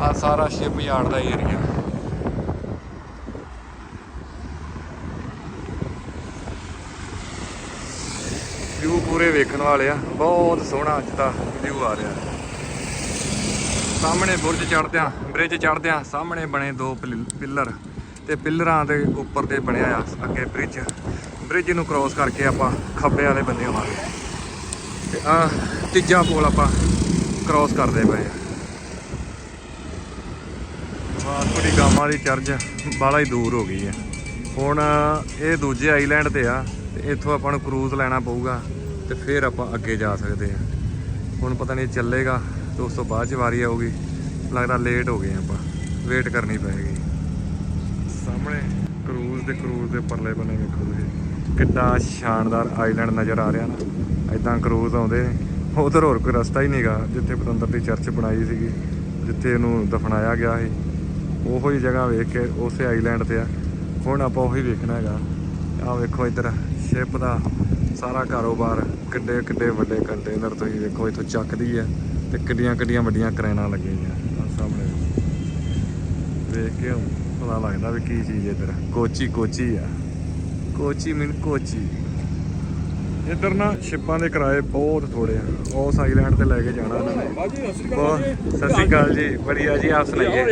ਆ ਸਾਰਾ ਸ਼ਿਪ ਯਾਰਡ ਦਾ ਏਰੀਆ ਵਿਊ ਪੂਰੇ ਵੇਖਣ ਵਾਲੇ ਆ। ਬਹੁਤ ਸੋਹਣਾ ਅੱਜ ਦਾ ਵਿਊ ਆ ਰਿਹਾ। ਸਾਹਮਣੇ ਬੁਰਜ ਚੜਦਿਆਂ ਬ੍ਰਿਜ ਚੜਦਿਆਂ ਸਾਹਮਣੇ ਬਣੇ ਦੋ ਪਿਲ- ਪਿੱਲਰ ਤੇ ਪਿੱਲਰਾਂ ਦੇ ਉੱਪਰ ਤੇ ਬਣਿਆ ਆ ਅੱਗੇ ਬ੍ਰਿਜ। ਬ੍ਰਿਜ ਨੂੰ ਕ੍ਰੋਸ ਕਰਕੇ ਆਪਾਂ ਖੱਬੇ ਵਾਲੇ ਬੰਨੇ ਆਵਾਂਗੇ ਤੇ ਆ ਤੀਜਾ ਪੋਲ ਆਪਾਂ ਕ੍ਰੋਸ ਕਰਦੇ ਪਏ ਆ। ਵਾਲੀ ਚਰਚ ਬਾਲਾ ਹੀ ਦੂਰ ਹੋ ਗਈ ਹੈ। ਹੁਣ ਇਹ ਦੂਜੇ ਆਈਲੈਂਡ ਤੇ ਆ, ਤੇ ਇੱਥੋਂ ਆਪਾਂ ਨੂੰ ਕਰੂਜ਼ ਲੈਣਾ ਪਊਗਾ, ਤੇ ਫਿਰ ਆਪਾਂ ਅੱਗੇ ਜਾ ਸਕਦੇ ਆ ਹੁਣ ਪਤਾ ਨਹੀਂ ਚੱਲੇਗਾ, ਤੇ ਉਸ ਤੋਂ ਬਾਅਦ ਚ ਵਾਰੀ ਆਊਗੀ। ਲੱਗਦਾ ਲੇਟ ਹੋ ਗਏ ਆਪਾਂ ਵੇਟ ਕਰਨੀ ਪਏਗੀ ਸਾਹਮਣੇ ਕਰੂਜ਼ ਦੇ ਕਰੂਜ਼ ਦੇ ਪਰਲੇ ਬਣੇ ਵੇਖੋ ਤੁਸੀਂ। ਕਿੱਡਾ ਸ਼ਾਨਦਾਰ ਆਈਲੈਂਡ ਨਜ਼ਰ ਆ ਰਿਹਾ ਨਾ। ਐਦਾਂ ਕਰੂਜ਼ ਆਉਂਦੇ ਨੇ। ਉਧਰ ਹੋਰ ਕੋਈ ਰਸਤਾ ਹੀ ਨਹੀਂਗਾ ਜਿੱਥੇ ਪਤੰਦਰ ਦੀ ਚਰਚ ਬਣਾਈ ਸੀਗੀ, ਜਿੱਥੇ ਇਹਨੂੰ ਦਫਨਾਇਆ ਗਿਆ ਸੀ। ਉਹੋ ਹੀ ਜਗ੍ਹਾ ਵੇਖ ਕੇ ਉਸੇ ਆਈਲੈਂਡ ਤੇ ਆ। ਹੁਣ ਆਪਾਂ ਉਹੀ ਵੇਖਣਾ ਹੈਗਾ। ਆਹ ਵੇਖੋ ਇੱਧਰ ਸ਼ਿਪ ਦਾ ਸਾਰਾ ਕਾਰੋਬਾਰ ਕਿੱਡੇ ਕਿੱਡੇ ਵੱਡੇ ਕੰਟੇਨਰ ਤੁਸੀਂ ਵੇਖੋ, ਇੱਥੋਂ ਚੱਕਦੀ ਹੈ ਤੇ ਕਿੱਡੀਆਂ ਕਿੱਡੀਆਂ ਵੱਡੀਆਂ ਕਰੇਨਾਂ ਲੱਗੀਆਂ ਆਹ ਸਾਹਮਣੇ। ਵੇਖ ਕੇ ਪਤਾ ਲੱਗਦਾ ਵੀ ਕੀ ਚੀਜ਼ ਇੱਧਰ। ਕੋਚੀ ਕੋਚੀ ਆ। ਕੋਚੀ ਮੀਨ ਕੋਚੀ। ਇੱਧਰ ਨਾ ਸ਼ਿਪਾਂ ਦੇ ਕਿਰਾਏ ਬਹੁਤ ਥੋੜੇ ਆ। ਉਸ ਆਈਲੈਂਡ ਤੇ ਲੈ ਕੇ ਜਾਣਾ ਇਹਨਾਂ ਨੇ। ਸਤਿ ਸ਼੍ਰੀ ਅਕਾਲ ਜੀ। ਬੜੀਆ ਜੀ, ਆਪ ਸੁਣਾਈਏ?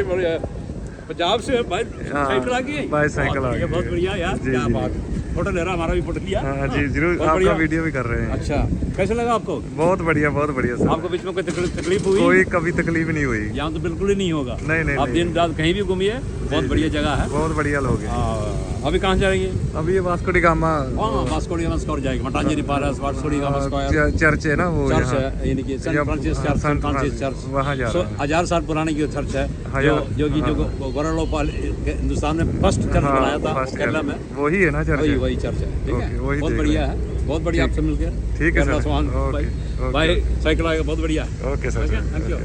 पंजाब से भाई हाँ, साइकिल आ गई आ बहुत बढ़िया, गई। बहुत बढ़िया यार क्या बात। फ़ोटो ले रहा हमारा भी फ़ोटो लिया। हाँ जी ज़रूर आपका वीडियो भी कर रहे हैं। अच्छा कैसे लगा आपको? बहुत बढ़िया बहुत बढ़िया सर। आपको बीच में कोई तकलीफ़ तकलीफ़ हुई? कोई कभी तकलीफ़ नहीं हुई। यहाँ तो बिल्कुल ही नहीं होगा। नहीं, नहीं, आप दिन रात कहीं भी घूमिए बहुत बढ़िया जगह है। बहुत बढ़िया लोग हैं। हाँ, अभी कहाँ जाएंगे अभी ये वास्को डी गामा हाँ वास्को डी गामा स्कोर जाएंगे मटांजरी पारस Vasco da Gama square church है ना वो चर्च यहाँ। है यानी कि या- सेंट फ्रांसिस हाँ, church Saint Saint Francis Francis, church वहाँ जा सौ रहा है। हजार साल पुरानी की चर्च है हाँ, जो या- जो कि जो हाँ। गौरवपाल हिंदुस्तान में फर्स्ट चर्च हाँ, बनाया था first केरला church। में वही है ना चर्च वही वही चर्च है ठीक ओके, है वही बहुत देख बढ़िया रहे है बहुत बढ़िया आपसे मिल गया ठीक है कैमरा सर। सामान ओके, भाई ओके। भाई साइकिल आएगा बहुत बढ़िया okay sir Okay, thank you.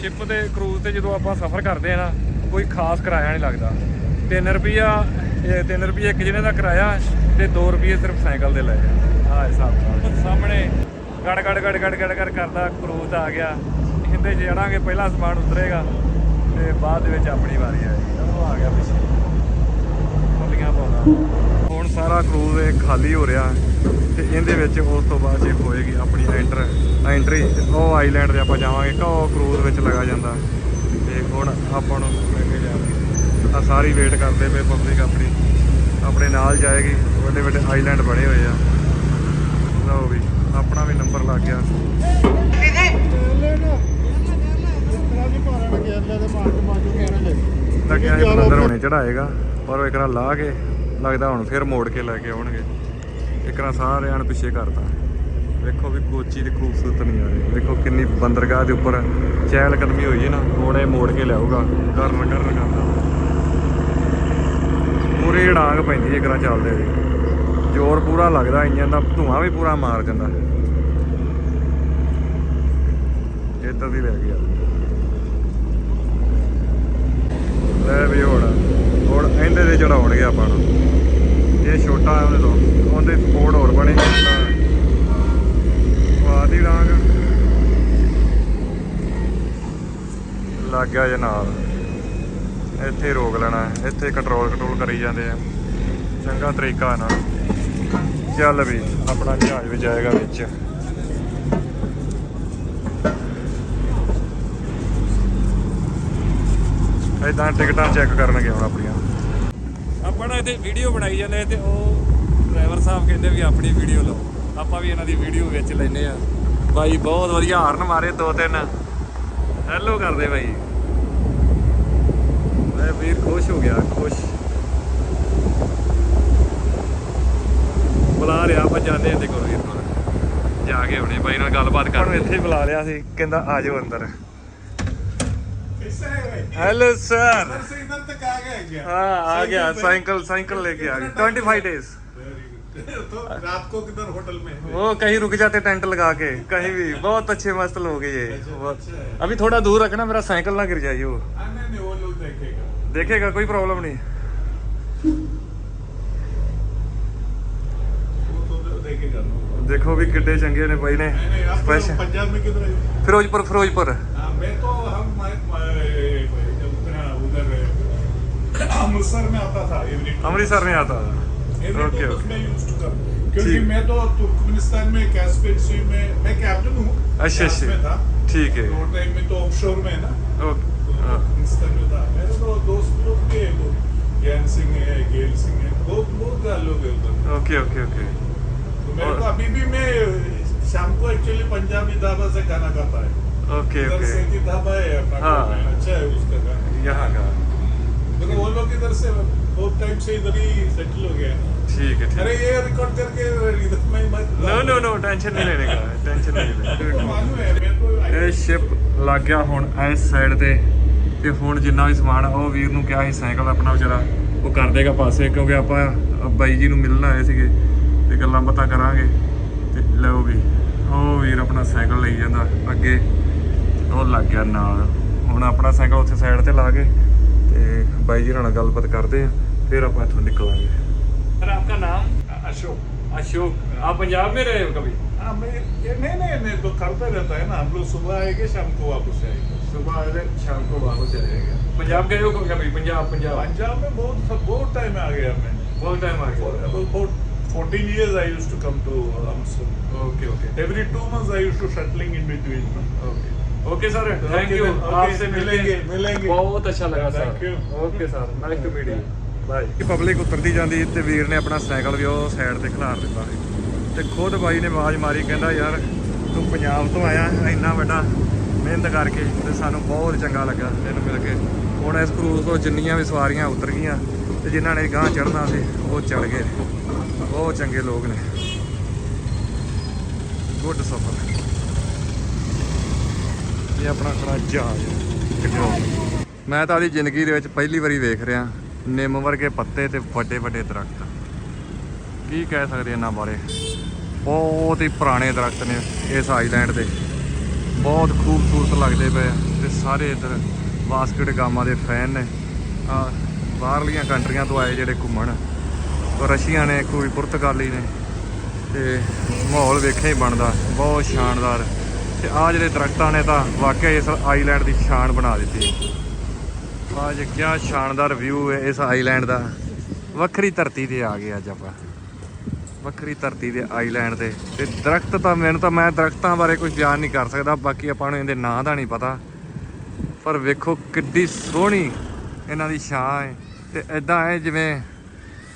Ship ਦੇ ਕਰੂਜ਼ ਤੇ ਜਦੋਂ ਆਪਾਂ ਸਫ਼ਰ ਕਰਦੇ ਆ ਨਾ ਕੋਈ ਖਾਸ ਕਿਰਾਇਆ ਨਹੀਂ ਲੱਗਦਾ 3 ਰੁਪਿਆ 3 ਰੁਪਏ ਇੱਕ ਜਣੇ ਦਾ ਕਿਰਾਇਆ ਤੇ 2 ਰੁਪਏ ਸਿਰਫ ਸਾਈਕਲ ਦੇ ਲੈ ਆ ਹਿਸਾਬ ਨਾਲ ਸਾਹਮਣੇ ਗੜ ਗੜ ਗੜ ਗੜ ਗੜ ਗੜ ਕਰਦਾ ਕਰੂਜ਼ ਆ ਗਿਆ। ਇਹਦੇ 'ਚ ਚੜਾਂਗੇ ਪਹਿਲਾ ਸਮਾਨ ਉਤਰੇਗਾ ਤੇ ਬਾਅਦ ਦੇ ਵਿੱਚ ਆਪਣੀ ਵਾਰੀ ਆਏਗੀ। ਉਹ ਆ ਗਿਆ ਪਿੱਛੇ। ਖੋਲੀਆਂ ਪਾਉਂਦਾ ਹੁਣ ਸਾਰਾ ਕਰੂਜ਼ ਖਾਲੀ ਹੋ ਰਿਹਾ ਤੇ ਇਹਦੇ ਵਿੱਚ ਉਸ ਤੋਂ ਬਾਅਦ ਜੇ ਹੋਏਗੀ ਆਪਣੀ ਐਂਟਰ, ਐਂਟਰੀ। ਉਹ ਆਈਲੈਂਡ ਤੇ ਆਪਾਂ ਜਾਵਾਂਗੇ। ਕਿ ਉਹ ਕਰੂਜ਼ ਵਿੱਚ ਲਗਾ ਜਾਂਦਾ। ਤੇ ਹੁਣ ਆਪਾਂ ਨੂੰ ਆ ਸਾਰੀ ਵੇਟ ਕਰਦੇ ਪਏ ਪਬਲਿਕ ਆਪਣੀ। ਆਪਣੇ ਨਾਲ ਜਾਏਗੀ ਵੱਡੇ ਵੱਡੇ ਆਈਲੈਂਡ ਬਣੇ ਹੋਏ ਆ। ਲਓ ਵੀ ਆਪਣਾ ਵੀ ਨੰਬਰ ਲੱਗ ਗਿਆ। ਲੱਗਿਆ ਇਹ ਬਲੰਦਰ ਹੁਣੇ ਚੜਾਏਗਾ ਪਰ ਉਹ ਇਕਰਾ ਲਾ ਕੇ ਲੱਗਦਾ ਹੁਣ ਫਿਰ ਮੋੜ ਕੇ ਲੈ ਕੇ ਆਉਣਗੇ। ਇਕਰਾ ਸਾਰਿਆਂ ਨੂੰ ਪਿੱਛੇ ਕਰਤਾ। ਵੇਖੋ ਵੀ ਕੋਚੀ ਦੀ ਖੂਬਸੂਰਤ ਨਹੀਂ ਆ ਰਹੀ ਵੇਖੋ ਕਿੰਨੀ ਬੰਦਰਗਾਹ ਦੇ ਉੱਪਰ ਚਹਿਲ ਕਦਮੀ ਹੋਈ ਹੈ ਨਾ। ਹੁਣ ਇਹ ਮੋੜ ਕੇ ਲਿਆਊਗਾ। ਕਰਨ ਕਰਨ। ਕਰਦਾ ਪੂਰੀ ਢਾਂਗ ਪੈਂਦੀ ਜੇ ਇਕਰਾ ਚੱਲਦੇ ਹੋਏ। ਜ਼ੋਰ ਪੂਰਾ ਲੱਗਦਾ ਇੰਜਨ ਦਾ ਧੂਆਂ ਵੀ ਪੂਰਾ ਮਾਰ ਜਾਂਦਾ। ਇੱਧਰ ਵੀ ਲੈ ਗਿਆ। ਲੈ ਵੀ ਹੁਣ ਹੁਣ ਇਹਦੇ ਤੇ ਚੜਾਉਣਗੇ ਆਪਾਂ ਨੂੰ। ਇਹ ਛੋਟਾ ਹੈ ਉਹਦੇ ਤੋਂ, ਉਹਦੇ ਸਪੋਰਟ ਹੋਰ ਬਣੇ ਵਾਦੀ ਡਾਂਗ ਲੱਗ ਗਿਆ ਜੇ ਨਾਲ। ਇੱਥੇ ਰੋਕ ਲੈਣਾ, ਇੱਥੇ ਕੰਟਰੋਲ ਕੰਟਰੋਲ ਕਰੀ ਜਾਂਦੇ ਆ। ਚੰਗਾ ਤਰੀਕਾ ਨਾਲ। ਚੱਲ ਵੀ, ਆਪਣਾ ਜਹਾਜ਼ ਵੀ ਜਾਏਗਾ ਵਿੱਚ। ਇਦਾਂ ਟਿਕਟਾਂ ਚੈੱਕ ਕਰਨਗੇ ਹੁਣ ਆਪਣੀਆਂ। ਆਪਾਂ ਨਾ ਇੱਥੇ ਵੀਡੀਓ ਬਣਾਈ ਜਾਂਦੇ ਤੇ ਉਹ ਡਰਾਈਵਰ ਸਾਹਿਬ ਕਹਿੰਦੇ ਵੀ ਆਪਣੀ ਵੀਡੀਓ ਲਓ। ਆਪਾਂ ਵੀ ਇਹਨਾਂ ਦੀ ਵੀਡੀਓ ਵਿੱਚ ਲੈਨੇ ਆ। ਬਾਈ ਬਹੁਤ ਵਧੀਆ ਹਾਰਨ ਮਾਰੇ ਦੋ ਤਿੰਨ। ਹੈਲੋ ਕਰਦੇ ਬਾਈ। ਮੈਂ ਵੀਰ ਖੁਸ਼ ਹੋ ਗਿਆ ਖੁਸ਼ ਬੁਲਾ ਰਿਹਾ ਆਪਾਂ ਜਾਂਦੇ ਹਾਂ ਤੇ ਕੋਲ ਵੀਰ ਕੋਲ ਜਾ ਕੇ ਹੁਣੇ ਬਾਈ ਨਾਲ ਗੱਲਬਾਤ ਕਰਦੇ ਇੱਥੇ ਹੀ ਬੁਲਾ ਲਿਆ ਸੀ ਕਹਿੰਦਾ ਆ ਜਾਓ ਅੰਦਰ कैसा है भाई ਹੈਲੋ ਸਰ इधर से इधर तक आ गया क्या हाँ आ गया साइकिल पे? साइकिल साइकिल लेके आ गया twenty five days Very good. तो रात को किधर होटल में वो कहीं रुक जाते टेंट लगा के कहीं भी बहुत अच्छे मस्त लोग हैं ये अच्छा, बहुत- अच्छा है। अभी थोड़ा दूर रखना मेरा साइकिल ना गिर जाइए वो हाँ, नहीं नहीं वो लोग देखेगा देखेगा कोई प्रॉब्लम नहीं वो तो देखेगा नहीं देखो भी किड्डे चंगे ने भाई ने नहीं आप तो स्पेशल पंजाब में किधर है फिरोजपुर फिरोजपुर हाँ, मैं तो हम मैं- मैं- उधर उधर अमृतसर में आता था एवरी अमृतसर में आता एवरी ओके टूर ओके में यूज टू कर क्योंकि ठीक। मैं तो तुर्कमेनिस्तान में कैस्पियन सी में मैं कैप्टन हूँ अच्छा, कैस अच्छा। में था ठीक है तो टाइम में तो ऑफशोर में है ना ओके तो हाँ, तुर्कमेनिस्तान में था मेरे तो दोस्त लोग थे वो ज्ञान सिंह है गेल सिंह है बहुत बहुत लोग है उधर ओके ओके ओके तो मेरे और- को अभी भी मैं शाम को एक्चुअली पंजाबी ढाबा से खाना खाता है ओके इधर ओके सेठी ढाबा है अपना हाँ। गाँव में, अच्छा है उसका खाना यहाँ का देखो वो लोग इधर से बहुत टाइम से इधर ही सेटल हो गया है ना ठीक है ठीक अरे है ये रिकॉर्ड करके इधर में मत नो नो नो टेंशन नहीं लेने का टेंशन नहीं तो लेने मालूम है मैं तो ਇਹ ਸ਼ਿਪ ਲੱਗ ਗਿਆ ਹੁਣ ਇਸ ਸਾਈਡ ਤੇ ਤੇ ਹੁਣ ਜਿੰਨਾ ਵੀ ਸਮਾਨ ਆ, ਉਹ ਵੀਰ ਨੂੰ ਕਿਹਾ ਸੀ ਸਾਈਕਲ ਆਪਣਾ ਵਿਚਾਰਾ ਉਹ ਕਰ ਦੇਗਾ ਪਾਸੇ ਕਿਉਂਕਿ ਆਪਾਂ ਅ, ਬਾਈ ਜੀ ਨੂੰ ਮਿਲਣ ਆਏ ਸੀਗੇ ਤੇ ਗੱਲਾਂ ਬਾਤਾਂ ਕਰਾਂਗੇ ਤੇ ਲਓ ਵੀ ਉਹ ਵੀਰ ਆਪਣਾ ਸਾਈਕਲ ਲਈ ਜਾਂਦਾ ਅੱਗੇ ਉਹ ਲੱਗ ਗਿਆ ਨਾਲ ਹੁਣ ਆਪਣਾ ਸਾਈਕਲ ਉੱਥੇ ਸਾਈਡ ਤੇ ਲਾ ਕੇ ਤੇ ਬਾਈ ਜੀ ਨਾਲ ਗੱਲਬਾਤ ਕਰਦੇ ਆ ਫਿਰ ਆਪਾਂ ਇੱਥੋਂ ਨਿਕਲਾਂਗੇ ਸਰ ਆਪਕਾ ਨਾਮ अशोक अशोक आप पंजाब में रहे हो कभी हाँ मैं ये नहीं नहीं नहीं तो करता रहता है ना हम लोग सुबह आएंगे शाम को वापस आएंगे सुबह आए शाम को वापस चले जाएंगे पंजाब गए हो कभी पंजाब पंजाब पंजाब में बहुत बहुत टाइम आ गया मैं बहुत टाइम आ गया about 14 years I used to come to Amsterdam. Okay okay Every two months I used to shuttling in between. Okay okay sir thank Okay, you okay, आपसे मिलेंगे, मिलेंगे मिलेंगे। बहुत अच्छा लगा sir Thank you. Okay sir nice to meet you bye public ਉਤਰਦੀ ਜਾਂਦੀ ਤੇ ਵੀਰ ਨੇ ਆਪਣਾ ਸਾਈਕਲ ਵੀ ਉਹ ਸਾਈਡ ਤੇ ਖਿਲਾਰ ਦਿੱਤਾ ਸੀ ਤੇ ਖੁਦ ਬਾਈ ਨੇ ਆਵਾਜ਼ ਮਾਰੀ ਕਹਿੰਦਾ ਯਾਰ ਤੂੰ ਪੰਜਾਬ ਤੋਂ ਆਇਆ ਇੰਨਾ ਵੱਡਾ ਮਿਹਨਤ ਕਰਕੇ ਤੇ ਸਾਨੂੰ ਬਹੁਤ ਚੰਗਾ ਲੱਗਾ ਤੈਨੂੰ ਮਿਲ ਕੇ। ਹੁਣ ਇਸ ਕਰੂਜ਼ ਤੋਂ ਜਿੰਨੀਆਂ ਵੀ ਸਵਾਰੀਆਂ ਉਤਰ ਗਈਆਂ ਤੇ ਜਿਨ੍ਹਾਂ ਨੇ ਗਾਂਹ ਚੜਨਾ ਸੀ, ਉਹ ਚੜ ਗਏ ਬਹੁਤ ਚੰਗੇ ਲੋਕ ਨੇ। ਗੁੱਡ ਸਫਰ। ਇਹ ਆਪਣਾ ਖੜਾ ਜਹਾਜ਼ ਮੈਂ ਤਾਂ ਆਪਣੀ ਜ਼ਿੰਦਗੀ ਦੇ ਵਿੱਚ ਪਹਿਲੀ ਵਾਰੀ ਵੇਖ ਰਿਹਾ, ਨਿੰਮ ਵਰਗੇ ਪੱਤੇ ਤੇ ਵੱਡੇ ਵੱਡੇ ਦਰਖਤ। ਕੀ ਕਹਿ ਸਕਦੇ ਇਹਨਾਂ ਬਾਰੇ? ਬਹੁਤ ਹੀ ਪੁਰਾਣੇ ਦਰਖਤ ਨੇ ਇਸ ਆਈਲੈਂਡ ਦੇ। ਬਹੁਤ ਖੂਬਸੂਰਤ ਲੱਗਦੇ ਪਏ ਆ ਤੇ ਸਾਰੇ ਇੱਧਰ ਬਾਸਕਟ ਗਾਮਾ ਦੇ ਫੈਨ ਨੇ। ਆ, ਬਾਹਰਲੀਆਂ ਕੰਟਰੀਆਂ ਤੋਂ ਆਏ ਜਿਹੜੇ ਘੁੰਮਣ। ਤੋਂ ਰਸ਼ੀਆ ਨੇ, ਕੋਈ ਪੁਰਤਗਾਲੀ ਨੇ। ਤੇ ਮਾਹੌਲ ਵੇਖਿਆ ਹੀ ਬਣਦਾ, ਬਹੁਤ ਸ਼ਾਨਦਾਰ। ਤੇ ਆ ਜਿਹੜੇ ਦਰਖਤਾਂ ਨੇ ਤਾਂ ਵਾਕਿਆ ਇਸ ਆਈਲੈਂਡ ਦੀ ਸ਼ਾਨ ਬਣਾ ਦਿੱਤੀ। ਆ ਜੇ, ਕਿਆ ਸ਼ਾਨਦਾਰ ਵਿਊ ਹੈ ਇਸ ਆਈਲੈਂਡ ਦਾ। ਵੱਖਰੀ ਧਰਤੀ ਤੇ ਆ ਗਏ ਅੱਜ ਆਪਾਂ। ਵੱਖਰੀ ਧਰਤੀ ਦੇ ਆਈਲੈਂਡ ਤੇ ਤੇ ਦਰਖਤ ਤਾਂ ਮੈਨੂੰ ਤਾਂ ਮੈਂ ਦਰਖਤਾਂ ਬਾਰੇ ਕੁਝ ਬਿਆਨ ਨਹੀਂ ਕਰ ਸਕਦਾ, ਬਾਕੀ ਆਪਾਂ ਨੂੰ ਇਹਦੇ ਨਾਂ ਦਾ ਨਹੀਂ ਪਤਾ। ਪਰ ਵੇਖੋ ਕਿੱਡੀ ਸੋਹਣੀ ਇਹਨਾਂ ਦੀ ਛਾਂ ਹੈ। ਤੇ ਐਦਾਂ ਹੈ ਜਿਵੇਂ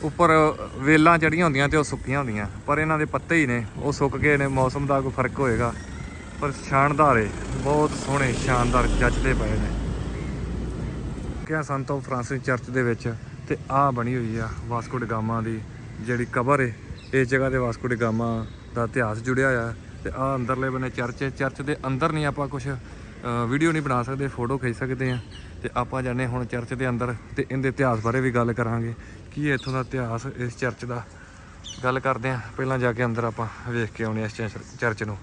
ਉੱਪਰ ਵੇਲਾਂ ਚੜੀਆਂ ਹੁੰਦੀਆਂ ਤੇ ਉਹ ਸੁੱਕੀਆਂ ਹੁੰਦੀਆਂ। ਪਰ ਇਹਨਾਂ ਦੇ ਪੱਤੇ ਹੀ ਨੇ, ਉਹ ਸੁੱਕ ਗਏ ਨੇ, ਮੌਸਮ ਦਾ ਕੋਈ ਫ਼ਰਕ ਹੋਏਗਾ। ਪਰ ਸ਼ਾਨਦਾਰ ਏ ਬਹੁਤ ਸੋਹਣੇ, ਸ਼ਾਨਦਾਰ ਜੱਜਦੇ ਪਏ ਨੇ। ਕਿਹਾ ਸੰਤੋ ਫਰਾਂਸਿਸ ਚਰਚ ਦੇ ਵਿੱਚ, ਤੇ ਆ ਬਣੀ ਹੋਈ ਆ ਵਾਸਕੋ ਡ ਗਾਮਾ ਦੀ ਜਿਹੜੀ ਕਬਰ ਏ ਇਸ ਜਗ੍ਹਾ ਤੇ ਵਾਸਕੋ ਡ ਗਾਮਾ ਦਾ ਇਤਿਹਾਸ ਜੁੜਿਆ ਹੋਇਆ ਤੇ ਆ ਅੰਦਰਲੇ ਬੰਨੇ ਚਰਚ ਹੈ। ਚਰਚ ਦੇ ਅੰਦਰ ਨਹੀਂ ਆਪਾਂ ਕੁਝ ਵੀਡੀਓ ਨਹੀਂ ਬਣਾ ਸਕਦੇ ਫੋਟੋ ਖਿੱਚ ਸਕਦੇ ਆ ਤੇ ਆਪਾਂ ਜਾਣੇ ਹੁਣ ਚਰਚ ਦੇ ਅੰਦਰ ਤੇ ਇਹਦੇ ਇਤਿਹਾਸ ਬਾਰੇ ਵੀ ਗੱਲ ਕਰਾਂਗੇ। ਕੀ ਹੈ ਇੱਥੋਂ ਦਾ ਇਤਿਹਾਸ ਇਸ ਚਰਚ ਦਾ? ਗੱਲ ਕਰਦੇ ਆ ਪਹਿਲਾਂ ਜਾ ਕੇ ਅੰਦਰ ਆਪਾਂ ਵੇਖ ਕੇ ਆਉਣੇ ਇਸ ਚਰਚ ਨੂੰ।